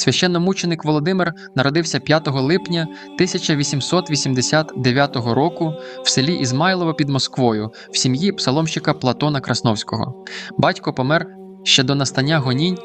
Священномученик Володимир народився 5 липня 1889 року в селі Ізмайлово під Москвою в сім'ї псаломщика Платона Красновського. Батько помер ще до настання гонінь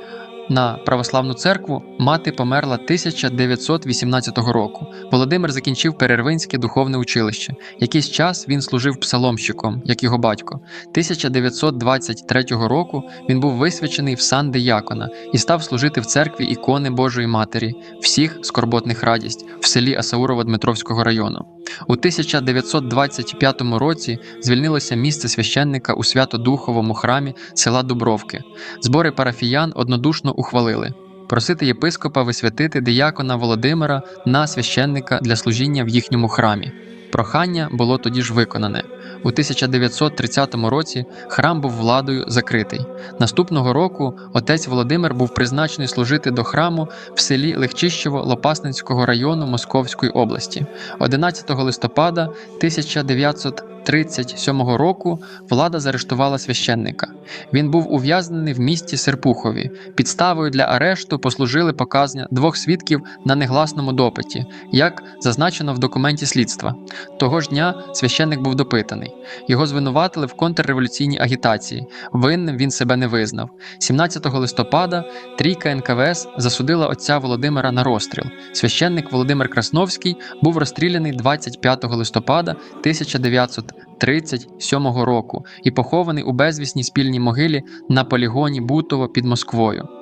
на православну церкву. Мати померла 1918 року. Володимир закінчив Перервинське духовне училище. Якийсь час він служив псаломщиком, як його батько. 1923 року він був висвячений в сан диякона і став служити в церкві ікони Божої Матері, всіх скорботних радість в селі Асаурово Дмитровського району. У 1925 році звільнилося місце священника у Свято-Духовому храмі села Дубровки. Збори парафіян однодушно ухвалили. Просити єпископа висвятити диякона Володимира на священника для служіння в їхньому храмі. Прохання було тоді ж виконане. У 1930 році храм був владою закритий. Наступного року отець Володимир був призначений служити до храму в селі Легчищево Лопасницького району Московської області. 11 листопада 1937 року влада заарештувала священника. Він був ув'язнений в місті Серпухові. Підставою для арешту послужили показання двох свідків на негласному допиті, як зазначено в документі слідства. Того ж дня священник був допитаний. Його звинуватили в контрреволюційній агітації. Винним він себе не визнав. 17 листопада трійка НКВС засудила отця Володимира на розстріл. Священник Володимир Красновський був розстріляний 25 листопада 1937 року і похований у безвісній спільній могилі на полігоні Бутово під Москвою.